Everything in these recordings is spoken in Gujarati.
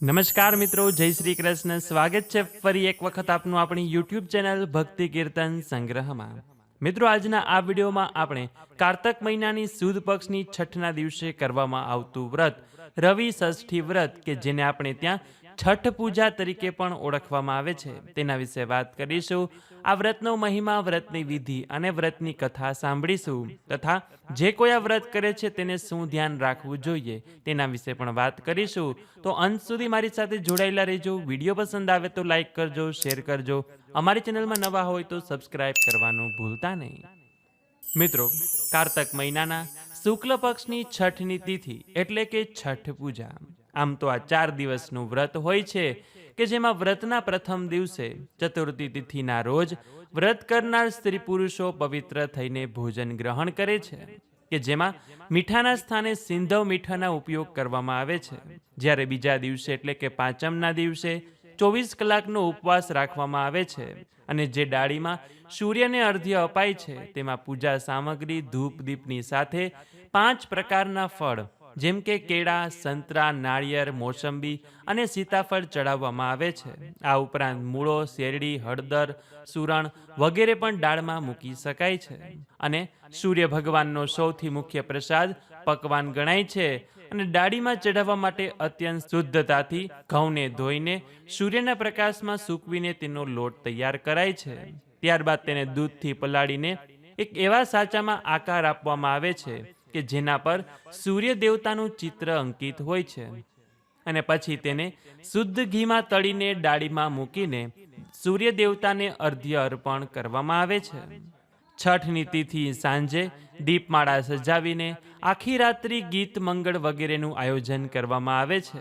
નમસ્કાર મિત્રો, જય શ્રી કૃષ્ણ. સ્વાગત છે ફરી એક વખત આપનું આપણી યુટ્યુબ ચેનલ ભક્તિ કીર્તન સંગ્રહમાં. મિત્રો, આજના આ વિડીયોમાં આપણે કારતક મહિનાની સુદ પક્ષની છઠના દિવસે કરવામાં આવતું વ્રત, રવિ ષષ્ઠી વ્રત, કે જેને આપણે ત્યાં છઠ પૂજા તરીકે પણ ઓળખવામાં આવે છે. તેના વિશે વાત કરીશું. આ વ્રતનો મહિમા, વ્રતની વિધિ અને વ્રતની કથા સાંભળીશું. તથા જે કોઈ આ વ્રત કરે છે તેને શું ધ્યાન રાખવું જોઈએ તેના વિશે પણ વાત કરીશું. તો અંત સુધી મારી સાથે જોડાયેલા રહેજો. વીડિયો પસંદ આવે તો લાઈક કરજો, શેર કરજો. અમારી ચેનલમાં નવા હોય તો સબસ્ક્રાઇબ કરવાનું ભૂલતા નહીં. મિત્રો, કારતક મહિનાના શુક્લ પક્ષની છઠની તિથિ એટલે કે છઠ પૂજા. આમ તો આ ચાર દિવસનું વ્રત હોય છે કે જેમાં વ્રતના પ્રથમ દિવસે, ચતુર્થી તિથિના રોજ, વ્રત કરનાર સ્ત્રી પુરુષો પવિત્ર થઈને ભોજન ગ્રહણ કરે છે, કે જેમાં મીઠાના સ્થાને સિંધવ મીઠાના ઉપયોગ કરવામાં આવે છે. જ્યારે બીજા દિવસે એટલે કે પાંચમના દિવસે ચોવીસ કલાકનો ઉપવાસ રાખવામાં આવે છે અને જે ડાળીમાં સૂર્યને અર્ધ્ય અપાય છે, તેમાં પૂજા સામગ્રી, ધૂપ, દીપની સાથે પાંચ પ્રકારના ફળ જેમ કે કેળા, સંતરા, નાળિયેર, મોસંબી અને સીતાફળ ચડાવવામાં આવે છે. આ ઉપરાંત મૂળો, શેરડી, હળદર, સુરણ વગેરે પણ દાળમાં મૂકી શકાય છે. અને સૂર્ય ભગવાનનો સૌથી મુખ્ય પ્રસાદ પકવાન ગણાય છે. અને ડાળીમાં ચઢાવવા માટે અત્યંત શુદ્ધતાથી ઘઉંને ધોઈને સૂર્યના પ્રકાશમાં સૂકવીને તેનો લોટ તૈયાર કરાય છે. ત્યારબાદ તેને દૂધથી પલાળીને એક એવા સાચામાં આકાર આપવામાં આવે છે. કે જેના પર સૂર્ય દેવતાનું ચિત્ર અંકિત હોય છે. અને પછી તેને શુદ્ધ ઘીમાં તળીને ડાળીમાં મૂકીને સૂર્ય દેવતાને અર્ધ્ય અર્પણ કરવામાં આવે છે. છઠની તિથિ સાંજે દીપમાળા સજાવીને આખી રાત્રિ ગીત મંગળ વગેરેનું આયોજન કરવામાં આવે છે.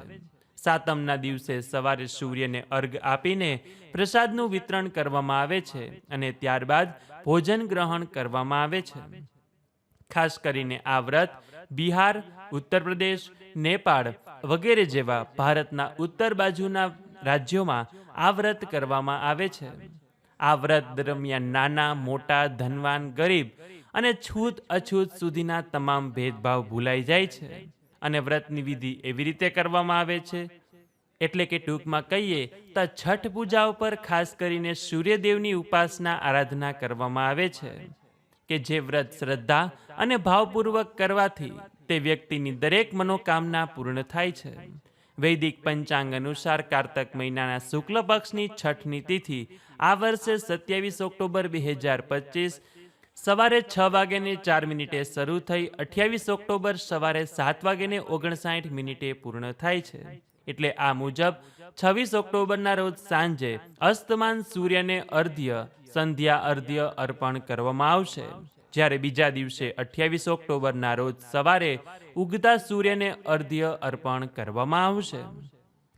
સાતમના દિવસે સવારે સૂર્યને અર્ઘ આપીને પ્રસાદનું વિતરણ કરવામાં આવે છે અને ત્યારબાદ ભોજન ગ્રહણ કરવામાં આવે છે. ખાસ કરીને આ વ્રત બિહાર, ઉત્તર પ્રદેશ, નેપાળ વગેરે જેવા ભારતના ઉત્તર બાજુના રાજ્યોમાં આ વ્રત કરવામાં આવે છે. આ વ્રત દરમિયાન નાના, મોટા, ધનવાન, ગરીબ અને છૂત અછૂત સુધીના તમામ ભેદભાવ ભૂલાઈ જાય છે અને વ્રતની વિધિ એવી રીતે કરવામાં આવે છે. એટલે કે ટૂંકમાં કહીએ તો છઠ પૂજા ઉપર ખાસ કરીને સૂર્યદેવની ઉપાસના, આરાધના કરવામાં આવે છે. કે જે વ્રત શ્રદ્ધા અને ભાવપૂર્વક કરવાથી તે વ્યક્તિની દરેક મનોકામના પૂર્ણ થાય છે. વૈદિક પંચાંગ અનુસાર કારતક મહિનાના શુક્લ પક્ષની છઠની તિથિ આ વર્ષે સત્યાવીસ ઓક્ટોબર બે હજાર પચીસ સવારે છ વાગ્યાને ચાર મિનિટે શરૂ થઈ અઠ્યાવીસ ઓક્ટોબર સવારે સાત વાગ્યાને ઓગણસાઠ મિનિટે પૂર્ણ થાય છે. એટલે આ મુજબ છવ્વીસ ઓક્ટોબરના રોજ સાંજે અસ્તમાન સૂર્યને અર્ધ્ય સંધ્યા અર્ધ્ય અર્પણ કરવામાં આવશે. જ્યારે બીજા દિવસે અઠ્યાવીસ ઓક્ટોબરના રોજ સવારે ઉગતા સૂર્યને અર્ધ્ય અર્પણ કરવામાં આવશે.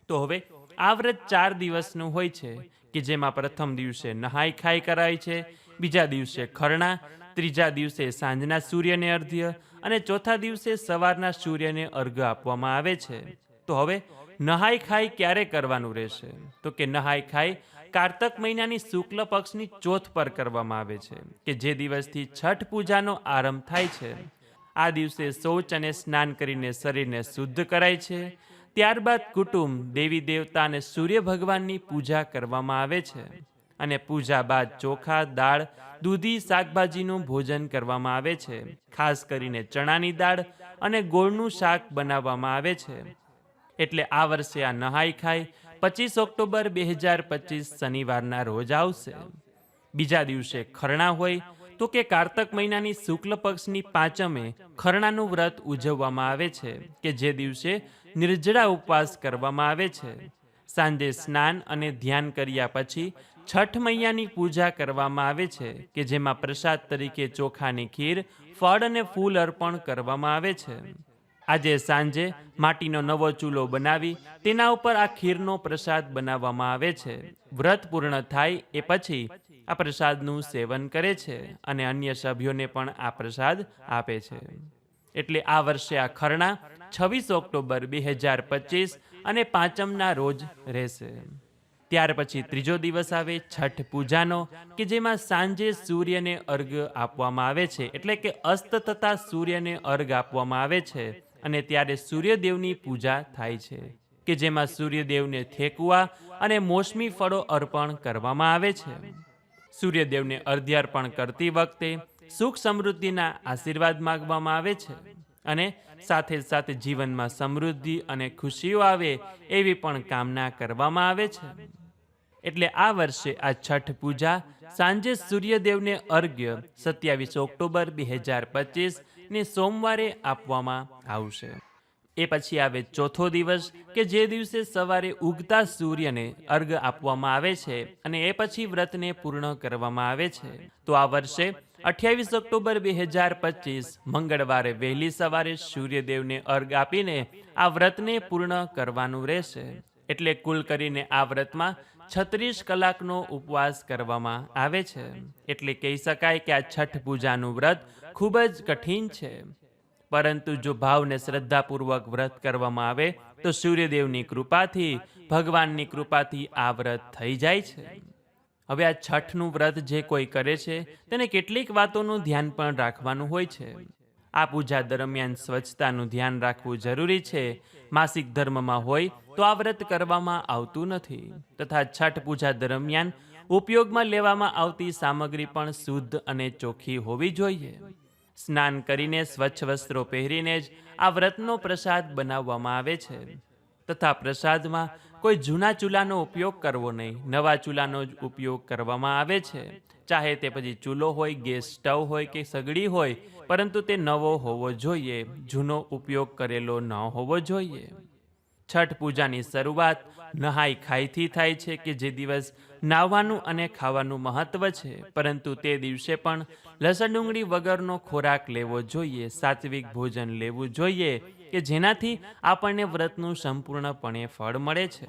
તો હવે આ વ્રત ચાર દિવસનું હોય છે કે જેમાં પ્રથમ દિવસે નહાઈ ખાઈ કરાય છે, બીજા દિવસે ખરણા, ત્રીજા દિવસે સાંજના સૂર્યને અર્ધ્ય અને ચોથા દિવસે સવારના સૂર્યને અર્ઘ આપવામાં આવે છે. તો હવે નહાઈ ખાઈ ક્યારે કરવાનું રહેશે? તો કે નહાઈ ખાઈ કારતક મહિનાની શુક્લ પક્ષની ચોથ પર કરવામાં આવે છે, કે જે દિવસથી છઠ પૂજાનો આરંભ થાય છે. આ દિવસે શૌચ અને સ્નાન કરીને શરીરને શુદ્ધ કરાય છે. ત્યારબાદ કુટુંબ, દેવી દેવતા અને સૂર્ય ભગવાનની પૂજા કરવામાં આવે છે અને પૂજા બાદ ચોખા, દાળ, દૂધી, શાકભાજીનું ભોજન કરવામાં આવે છે. ખાસ કરીને ચણાની દાળ અને ગોળનું શાક બનાવવામાં આવે છે. એટલે આ વર્ષે આ નહાઈ ખાય પચીસ ઓક્ટોબર બે હજાર પચીસ શનિવારના રોજ આવશે. બીજા દિવસે ખરણા હોય તો કે કારતક મહિનાની શુક્લ પક્ષની પાંચમે ખરણાનું વ્રત ઉજવવામાં આવે છે કે જે દિવસે નિર્જળા ઉપવાસ કરવામાં આવે છે. સાંજે સ્નાન અને ધ્યાન કર્યા પછી છઠ મૈયાની પૂજા કરવામાં આવે છે કે જેમાં પ્રસાદ તરીકે ચોખાની ખીર, ફળ અને ફૂલ અર્પણ કરવામાં આવે છે. આજે સાંજે માટીનો નવો ચૂલો બનાવી તેના ઉપર આ ખીરનો પ્રસાદ બનાવવામાં આવે છે. વ્રત પૂર્ણ થાય એ પછી આ પ્રસાદનું સેવન કરે છે અને અન્ય સભ્યોને પણ આ પ્રસાદ આપે છે. એટલે આ વર્ષે આ ખરણા છવ્વીસ ઓક્ટોબર બે હજાર પચીસ અને પાંચમના રોજ રહેશે. ત્યાર પછી ત્રીજો દિવસ આવે છઠ પૂજાનો, કે જેમાં સાંજે સૂર્યને અર્ઘ આપવામાં આવે છે. એટલે કે અસ્ત થતા સૂર્યને અર્ઘ આપવામાં આવે છે. અને ત્યારે સૂર્યદેવની પૂજા થાય છે, કે જેમાં સૂર્યદેવને થેકવા અને મોસમી ફળો અર્પણ કરવામાં આવે છે. સૂર્યદેવને અર્ધ્યાર્પણ કરતી વખતે સુખ સમૃદ્ધિના આશીર્વાદ માગવામાં આવે છે અને સાથે સાથે જીવનમાં સમૃદ્ધિ અને ખુશીઓ આવે એવી પણ કામના કરવામાં આવે છે. એટલે આ વર્ષે આ છઠ પૂજા સાંજે સૂર્યદેવને અર્ઘ્ય સત્યાવીસ ઓક્ટોબર બે હજાર પચીસ ને સોમવારે આપવામાં આવશે. એ પછી આવે ચોથો દિવસ કે જે દિવસે સવારે ઉગતા સૂર્યને અર્ઘ આપવામાં આવે છે અને એ પછી વ્રતને પૂર્ણ કરવામાં આવે છે. તો આ વર્ષે અઠ્યાવીસ ઓક્ટોબર બે હજાર પચીસ મંગળવારે વહેલી સવારે સૂર્યદેવને અર્ઘ આપીને આ વ્રતને પૂર્ણ કરવાનું રહેશે. એટલે કુલ કરીને આ વ્રતમાં છત્રીસ કલાકનો ઉપવાસ કરવામાં આવે છે. એટલે કહી શકાય કે આ છઠ પૂજાનું વ્રત ખૂબ જ કઠિન છે. પરંતુ જો ભાવને શ્રદ્ધાપૂર્વક વ્રત કરવામાં આવે, તો સૂર્યદેવની કૃપાથી, ભગવાનની કૃપાથી આ વ્રત થઈ જાય છે. હવે આ છઠનું વ્રત જે કોઈ કરે છે, તેને કેટલીક વાતોનું ધ્યાન પણ રાખવાનું હોય છે. આ પૂજા દરમિયાન સ્વચ્છતાનું ધ્યાન રાખવું જરૂરી છે. માસિક ધર્મમાં હોય તો આ વ્રત કરવામાં આવતું નથી. તથા છઠ પૂજા દરમિયાન ઉપયોગમાં લેવામાં આવતી સામગ્રી પણ શુદ્ધ અને ચોખ્ખી હોવી જોઈએ. સ્નાન કરીને સ્વચ્છ વસ્ત્રો પહેરીને જ આ વ્રતનો પ્રસાદ બનાવવામાં આવે છે. તથા પ્રસાદમાં કોઈ જૂના ચૂલાનો ઉપયોગ કરવો નહીં. નવા ચૂલાનો જ ઉપયોગ કરવામાં આવે છે. ચાહે તે પછી ચૂલો હોય, ગેસ સ્ટવ હોય કે સગડી હોય, પરંતુ તે નવો હોવો જોઈએ. જૂનો ઉપયોગ કરેલો ન હોવો જોઈએ. છઠ પૂજાની શરૂઆત નહાઈ ખાઈથી થાય છે કે જે દિવસ નાહવાનું અને ખાવાનું મહત્વ છે. પરંતુ તે દિવસે પણ લસણ ડુંગળી વગરનો ખોરાક લેવો જોઈએ, સાત્વિક ભોજન લેવું જોઈએ કે જેનાથી આપણને વ્રતનું સંપૂર્ણપણે ફળ મળે છે.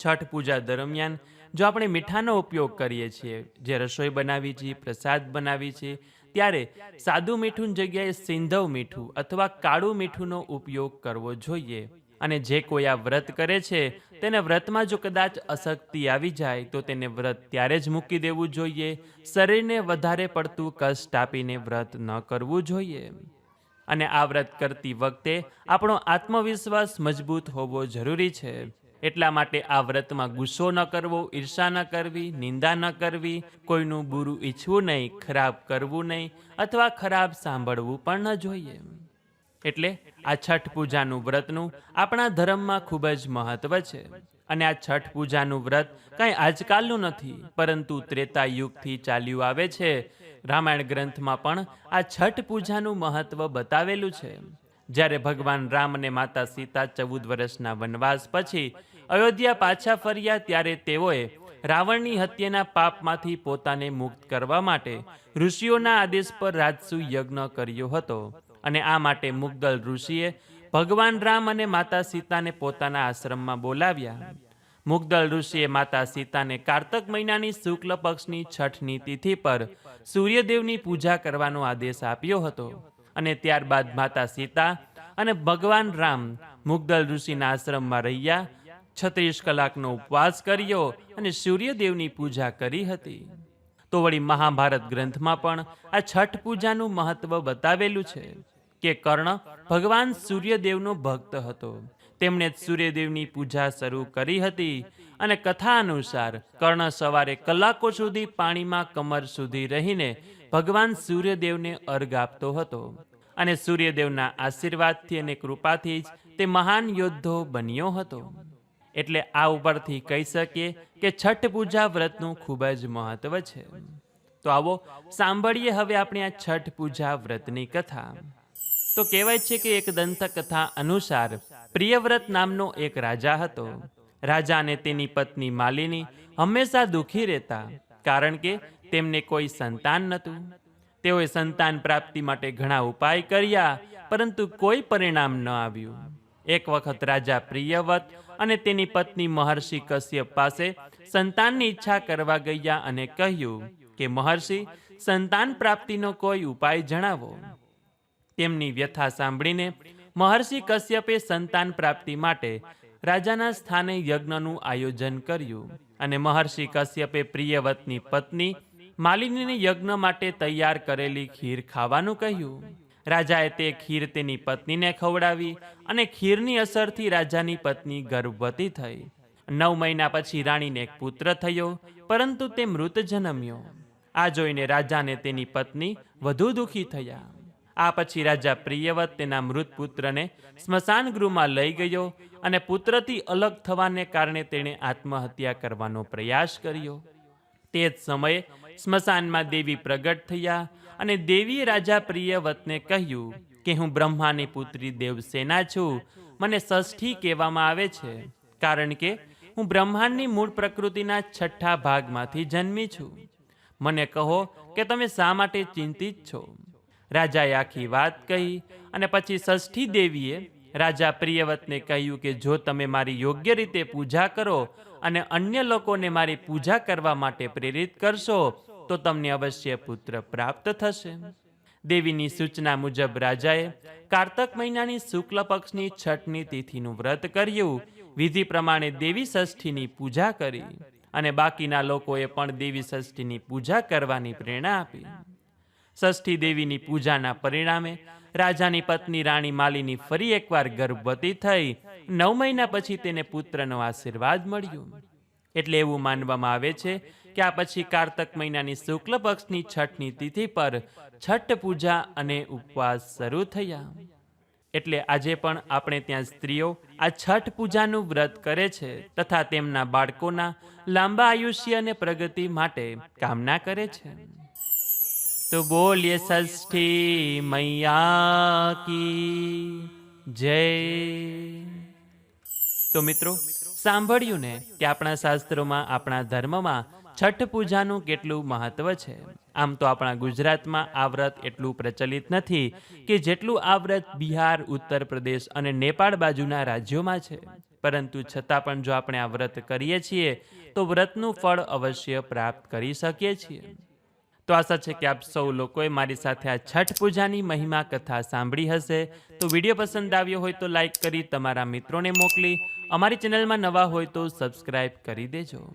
છઠ પૂજા દરમિયાન જો આપણે મીઠાનો ઉપયોગ કરીએ છીએ, જે રસોઈ બનાવી છીએ પ્રસાદ બનાવી છીએ ત્યારે સાદું મીઠું જગ્યાએ સિંધવ મીઠું અથવા કાળું મીઠુંનો ઉપયોગ કરવો જોઈએ. અને જે કોઈ આ વ્રત કરે છે, તેને વ્રતમાં જો કદાચ અશક્તિ આવી જાય, તો તેને વ્રત ત્યારે જ મૂકી દેવું જોઈએ. શરીરને વધારે પડતું કષ્ટ આપીને વ્રત ન કરવું જોઈએ. અને આ વ્રત કરતી વખતે આપણો આત્મવિશ્વાસ મજબૂત હોવો જરૂરી છે. એટલા માટે આ વ્રતમાં ગુસ્સો ન કરવો, ઈર્ષા ન કરવી, નિંદા ન કરવી, કોઈનું બુરું ઈચ્છવું નહીં, ખરાબ કરવું નહીં અથવા ખરાબ સાંભળવું પણ ન જોઈએ. એટલે આ છઠ પૂજાનું વ્રતનું આપણા ધર્મમાં ખૂબ જ મહત્વ છે. અને આ છઠ પૂજાનું વ્રત કંઈ આજકાલનું નથી, પરંતુ ત્રેતા યુગથી ચાલ્યું આવે છે. રામાયણ ગ્રંથમાં પણ આ છઠ પૂજાનું મહત્વ બતાવેલું છે. જ્યારે ભગવાન રામ અને માતા સીતા ચૌદ વર્ષના વનવાસ પછી અયોધ્યા પાછા ફર્યા ત્યારે તેઓએ રાવણની હત્યાના પાપમાંથી પોતાને મુક્ત કરવા માટે ઋષિઓના આદેશ પર રાજસુ યજ્ઞ કર્યો હતો અને આ માટે મુગ્દલ ઋષિએ ભગવાન રામ અને માતા સીતાને પોતાના આશ્રમમાં બોલાવ્યા. મુગ્દલ ઋષિએ માતા સીતાને કારતક મહિનાની શુક્લ પક્ષની છઠની તિથિ પર સૂર્યદેવની પૂજા કરવાનો આદેશ આપ્યો હતો અને ત્યારબાદ માતા સીતા અને ભગવાન રામ મુગ્દલ ઋષિના આશ્રમમાં રહ્યા છત્રીસ કલાકનો ઉપવાસ કર્યો અને સૂર્યદેવની પૂજા કરી હતી. તો વળી મહાભારત ગ્રંથમાં પણ આ છઠ પૂજાનું મહત્વ બતાવેલું છે કે કર્ણ ભગવાન સૂર્યદેવનો ભક્ત હતો. તેમણે સૂર્યદેવની પૂજા શરૂ કરી હતી અને કથા અનુસાર કર્ણ સવારે કલાકો સુધી પાણીમાં કમર સુધી રહીને ભગવાન સૂર્યદેવને અર્ઘ આપતો હતો અને સૂર્યદેવના આશીર્વાદથી અને કૃપાથી જ તે મહાન યોદ્ધો બન્યો હતો. એટલે આ ઉપરથી કહી શકીએ કે છઠ પૂજા વ્રતનું ખૂબ જ મહત્વ છે. તો આવો, સાંભળીએ હવે આપણે આ છઠ પૂજા વ્રતની કથા. તો કહેવાય છે કે એક દંતકથા અનુસાર પ્રિયવ્રત નામનો એક રાજા હતો. રાજાને તેની પત્ની માલિની હંમેશા દુઃખી રહેતા, કારણ કે તેમને કોઈ સંતાન નહોતું. તેઓએ સંતાન પ્રાપ્તિ માટે ઘણા ઉપાય કર્યા, પરંતુ કોઈ પરિણામ ન આવ્યું. એક વખત રાજા પ્રિયવત અને તેની પત્ની મહર્ષિ કશ્યપ પાસે સંતાનની ઈચ્છા કરવા ગયા અને કહ્યું કે, મહર્ષિ, સંતાન પ્રાપ્તિનો કોઈ ઉપાય જણાવો. તેમની વ્યથા સાંભળીને મહર્ષિ કશ્યપે સંતાન પ્રાપ્તિ માટે રાજાના સ્થાને યજ્ઞનું આયોજન કર્યું અને મહર્ષિ કશ્યપે પ્રિયવતની પત્ની માલિનીને યજ્ઞ માટે તૈયાર કરેલી ખીર ખાવાનું કહ્યું. રાજાએ તે ખીર તેની પત્નીને ખવડાવી અને ખીરની અસરથી રાજાની પત્ની ગર્ભવતી થઈ. નવ મહિના પછી રાણીને એક પુત્ર થયો, પરંતુ તે મૃત જન્મ્યો. આ જોઈને રાજાને તેની પત્ની વધુ દુઃખી થયા. આ પછી રાજા પ્રિયવત તેના મૃત પુત્રને સ્મશાન ગૃહમાં લઈ ગયો અને પુત્રથી અલગ થવાને કારણે તેણે આત્મહત્યા કરવાનો પ્રયાસ કર્યો. તે જ સમયે સ્મશાનમાં દેવી પ્રગટ થયા અને દેવીએ રાજા પ્રિયવતને કહ્યું કે હું બ્રહ્માની પુત્રી દેવસેના છું. મને ષષ્ઠી કહેવામાં આવે છે, કારણ કે હું બ્રહ્માંડની મૂળ પ્રકૃતિના છઠ્ઠા ભાગમાંથી જન્મી છું. મને કહો કે તમે શા માટે ચિંતિત છો? રાજાએ આખી વાત કહી અને પછી ષષ્ઠી દેવીએ રાજા પ્રિયવતને કહ્યું કે જો તમે મારી યોગ્ય રીતે પૂજા કરો અને અન્ય લોકોને મારી પૂજા કરવા માટે પ્રેરિત કરશો તો તમને અવશ્ય પુત્ર પ્રાપ્ત થશે. દેવીની સૂચના મુજબ રાજાએ કારતક મહિનાની શુક્લ પક્ષની છઠની તિથિનું વ્રત કર્યું. વિધિ પ્રમાણે દેવી ષષ્ઠીની પૂજા કરી અને બાકીના લોકોએ પણ દેવી ષષ્ઠીની પૂજા કરવાની પ્રેરણા આપી. ષષ્ઠી દેવીની પૂજાના પરિણામે રાજાની પત્ની રાણી માલીની ફરી એકવાર ગર્ભવતી થઈ. નવ મહિના પછી તેને પુત્રનો આશીર્વાદ મળ્યો. એટલે એવું માનવામાં આવે છે કે આ પછી કારતક મહિનાની શુક્લ પક્ષની છઠની તિથિ પર છઠ પૂજા અને ઉપવાસ શરૂ થયા. એટલે આજે પણ આપણે ત્યાં સ્ત્રીઓ આ છઠ પૂજાનું વ્રત કરે છે તથા તેમના બાળકોના લાંબા આયુષ્ય અને પ્રગતિ માટે કામના કરે છે. તો બોલીએ ષષ્ઠી મૈયા કી જય. તો મિત્રો, સાંભળ્યું ને કે આપણા શાસ્ત્રોમાં, આપણા ધર્મમાં છઠ પૂજાનું કેટલું મહત્વ છે? આમ તો આપણા ગુજરાતમાં આ વ્રત એટલું પ્રચલિત નથી કે જેટલું આ વ્રત બિહાર, ઉત્તર પ્રદેશ અને નેપાળ બાજુના રાજ્યોમાં છે. પરંતુ છતાં પણ જો આપણે આ વ્રત કરીએ છીએ, તો વ્રતનું ફળ અવશ્ય પ્રાપ્ત કરી શકીએ છીએ. તો આશા છે કે આપ સૌ લોકોએ મારી સાથે આ છઠ પૂજાની મહિમા કથા સાંભળી હશે. તો વીડિયો પસંદ આવ્યો હોય તો લાઈક કરી તમારા મિત્રોને મોકલી. અમારી ચેનલમાં નવા હોય તો સબસ્ક્રાઈબ કરી દેજો.